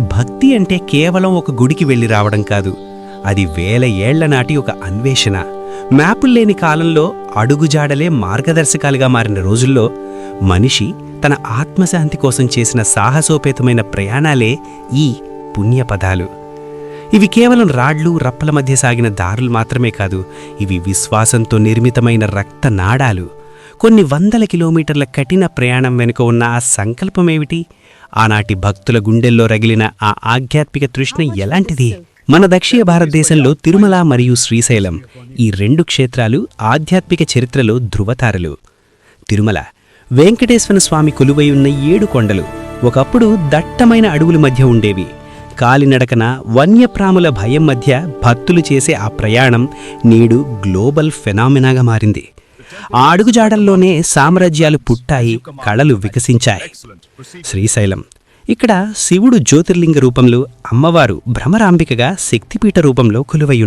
భక్తి అంటే కేవలం ఒక గుడికి వెళ్ళి రావడం కాదు. అది వేల ఏళ్ళ నాటి ఒక అన్వేషణ. మ్యాపులు లేని కాలంలో అడుగుజాడలే మార్గదర్శకాలుగా మారిన రోజుల్లో మనిషి తన ఆత్మశాంతి కోసం చేసిన సాహసోపేతమైన ప్రయాణాలే ఈ పుణ్యపదాలు. ఇవి కేవలం రాడ్లు రప్పల మధ్య సాగిన దారులు మాత్రమే కాదు ఇవి విశ్వాసంతో నిర్మితమైన రక్త నాడాలు కొన్ని వందల కిలోమీటర్ల కఠిన ప్రయాణం వెనుక ఉన్న ఆ సంకల్పమేమిటి? ఆనాటి భక్తుల గుండెల్లో రగిలిన ఆ ఆధ్యాత్మిక తృష్ణ ఎలాంటిది? మన దక్షిణ భారతదేశంలో తిరుమల మరియు శ్రీశైలం ఈ రెండు క్షేత్రాలు ఆధ్యాత్మిక చరిత్రలో ధృవతారలు. తిరుమల వెంకటేశ్వర స్వామి కొలువై ఉన్న ఏడు కొండలు ఒకప్పుడు దట్టమైన అడవుల మధ్య ఉండేవి. కాలినడకన వన్యప్రాముల భయం మధ్య భక్తులు చేసే ఆ ప్రయాణం నేడు గ్లోబల్ ఫెనామినాగా మారింది. ఆ అడుగుజాడల్లోనే సామ్రాజ్యాలు పుట్టాయి కళలు వికసించాయి. శ్రీశైలం. ఇక్కడ శివుడు జ్యోతిర్లింగ రూపంలో అమ్మవారు భ్రమరాంబికగా శక్తిపీఠ రూపంలో కొలువై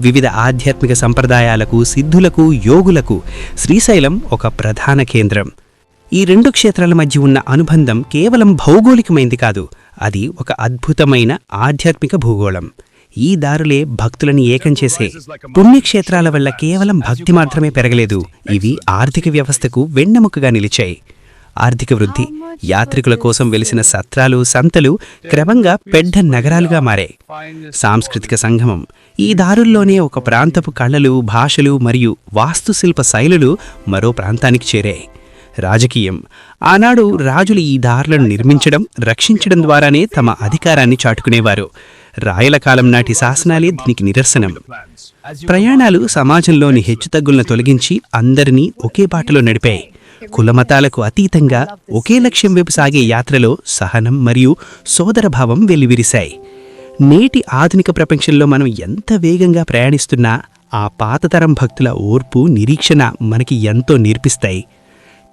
వివిధ ఆధ్యాత్మిక సంప్రదాయాలకు సిద్ధులకు యోగులకు శ్రీశైలం ఒక ప్రధాన కేంద్రం. ఈ రెండు క్షేత్రాల మధ్య ఉన్న అనుబంధం కేవలం భౌగోళికమైంది కాదు అది ఒక అద్భుతమైన ఆధ్యాత్మిక భూగోళం. ఈ దారులే భక్తులని ఏకం చేసే. పుణ్యక్షేత్రాల వల్ల కేవలం భక్తి మాత్రమే పెరగలేదు. ఇవి ఆర్థిక వ్యవస్థకు వెన్నెముకగా నిలిచాయి. ఆర్థిక వృద్ధి యాత్రికుల కోసం వెలిసిన సత్రాలు సంతలు క్రమంగా పెద్ద నగరాలుగా మారాయి. సాంస్కృతిక సంగమం ఈ దారుల్లోనే ఒక ప్రాంతపు కళలు భాషలు మరియు వాస్తుశిల్ప శైలులు మరో ప్రాంతానికి చేరాయి. రాజకీయం ఆనాడు రాజులు ఈ దారులను నిర్మించడం రక్షించడం ద్వారానే తమ అధికారాన్ని చాటుకునేవారు. రాయల కాలం నాటి శాసనాలే దీనికి నిదర్శనం. ప్రయాణాలు సమాజంలోని హెచ్చుతగ్గులను తొలగించి అందరినీ ఒకే బాటలో నడిపాయి. కులమతాలకు అతీతంగా ఒకే లక్ష్యం వైపు సాగే యాత్రలో సహనం మరియు సోదరభావం వెల్లివిరిశాయి. నేటి ఆధునిక ప్రపంచంలో మనం ఎంత వేగంగా ప్రయాణిస్తున్నా ఆ పాతతరం భక్తుల ఓర్పు నిరీక్షణ మనకి ఎంతో నేర్పిస్తాయి.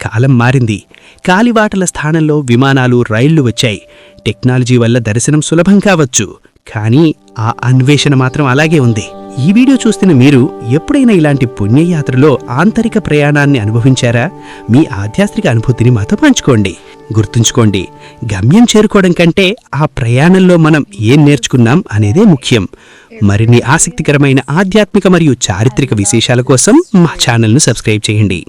కాలం మారింది. కాలివాటల స్థానంలో విమానాలు రైళ్ళు వచ్చాయి. టెక్నాలజీ వల్ల దర్శనం సులభం కావచ్చు. కానీ ఆ అన్వేషణ మాత్రం అలాగే ఉంది. ఈ వీడియో చూస్తున్న మీరు ఎప్పుడైనా ఇలాంటి పుణ్యయాత్రలో ఆంతరిక ప్రయాణాన్ని అనుభవించారా? మీ ఆధ్యాత్మిక అనుభూతిని మాతో పంచుకోండి. గుర్తుంచుకోండి గమ్యం చేరుకోవడం కంటే ఆ ప్రయాణంలో మనం ఏం నేర్చుకున్నాం అనేదే ముఖ్యం. మరిన్ని ఆసక్తికరమైన ఆధ్యాత్మిక మరియు చారిత్రక విశేషాల కోసం మా ఛానల్ను సబ్స్క్రైబ్ చేయండి.